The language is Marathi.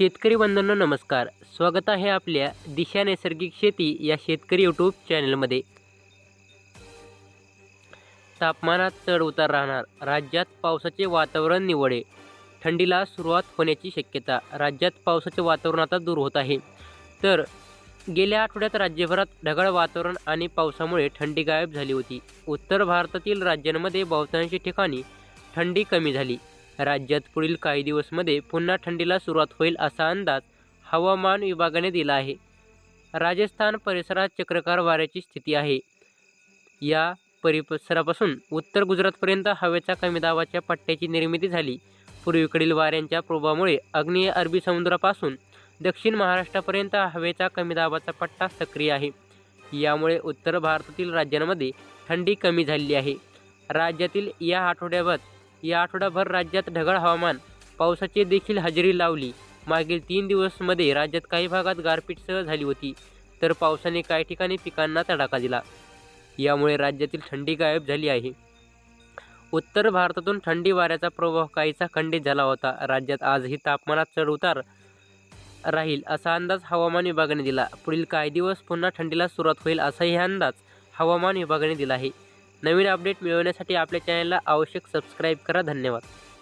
शेतकरी बंधूंना नमस्कार. स्वागत आहे आपल्या दिशा नैसर्गिक शेती या शेतकरी यूट्यूब चॅनलमध्ये तापमानात चढ उतार राहणार. राज्यात पावसाचे वातावरण निवडे. थंडीला सुरुवात होण्याची शक्यता. राज्यात पावसाचे वातावरण आता दूर होत आहे. तर गेल्या आठवड्यात राज्यभरात ढगाळ वातावरण आणि पावसामुळे थंडी गायब झाली होती. उत्तर भारतातील राज्यांमध्ये बहुतांशी ठिकाणी थंडी कमी झाली. राज्यात पुढील काही दिवसमध्ये पुन्हा थंडीला सुरुवात होईल असा अंदाज हवामान विभागाने दिला आहे. राजस्थान परिसरात चक्रकार वाऱ्याची स्थिती आहे. या परिसरापासून उत्तर गुजरातपर्यंत हवेचा कमी दाबाच्या पट्ट्याची निर्मिती झाली. पूर्वेकडील वाऱ्यांच्या प्रभावामुळे आग्नेय अरबी समुद्रापासून दक्षिण महाराष्ट्रापर्यंत हवेचा कमी दाबाचा पट्टा सक्रिय आहे. यामुळे उत्तर भारतातील राज्यांमध्ये थंडी कमी झाली आहे. राज्यातील या आठवड्याभर या आठवडाभर राज्यात ढगाळ हवामान. पावसाची देखील हजेरी लावली. मागील तीन दिवसमध्ये राज्यात काही भागात गारपीटसह झाली होती. तर पावसाने काही ठिकाणी पिकांना तडाखा दिला. यामुळे राज्यातील थंडी गायब झाली आहे. उत्तर भारतातून थंडी वाऱ्याचा प्रभाव काहीसा खंडित झाला होता. राज्यात आजही तापमानात चढउतार राहील असा अंदाज हवामान विभागाने दिला. पुढील काही दिवस पुन्हा थंडीला सुरुवात होईल असाही अंदाज हवामान विभागाने दिला आहे. नवीन अपडेट मिळवण्यासाठी आपल्या चॅनलला आवश्यक सबस्क्राईब करा. धन्यवाद.